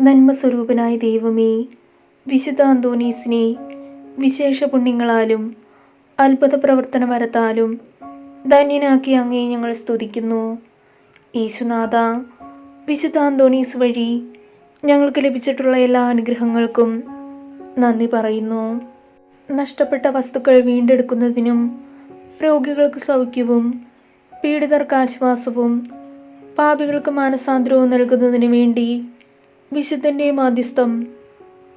നന്മസ്വരൂപനായ ദൈവമേ വിശുദ്ധ അന്തോണീസിനെ വിശേഷ പുണ്യങ്ങളാലും അത്ഭുത പ്രവർത്തന വരത്താലും ധന്യനാക്കി അങ്ങേ ഞങ്ങൾ സ്തുതിക്കുന്നു. യേശുനാഥ വിശുദ്ധ അന്തോണീസ് വഴി ഞങ്ങൾക്ക് ലഭിച്ചിട്ടുള്ള എല്ലാ അനുഗ്രഹങ്ങൾക്കും നന്ദി പറയുന്നു. നഷ്ടപ്പെട്ട വസ്തുക്കൾ വീണ്ടെടുക്കുന്നതിനും രോഗികൾക്ക് സൗഖ്യവും പീഡിതർക്ക് ആശ്വാസവും പാപികൾക്ക് മാനസാന്തരവും നൽകുന്നതിനു വേണ്ടി വിശുദ്ധന്റെ മാധ്യസ്ഥം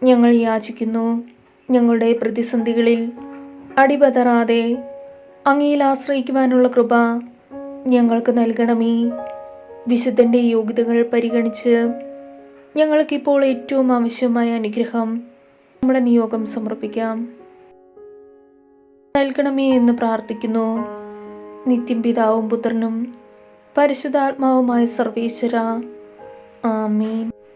ഞങ്ങൾ യാചിക്കുന്നു. ഞങ്ങളുടെ പ്രതിസന്ധികളിൽ അടിപതറാതെ അങ്ങയിൽ ആശ്രയിക്കുവാനുള്ള കൃപ ഞങ്ങൾക്ക് നൽകണമേ. വിശുദ്ധന്റെ യോഗ്യതകൾ പരിഗണിച്ച് ഞങ്ങൾക്കിപ്പോൾ ഏറ്റവും ആവശ്യമായ അനുഗ്രഹം നമ്മുടെ നിയോഗം സമർപ്പിക്കാം. നൽകണമേ എന്ന് പ്രാർത്ഥിക്കുന്നു. നിത്യം പിതാവും പുത്രനും പരിശുദ്ധാത്മാവുമായ സർവേശ്വര. ആമീൻ.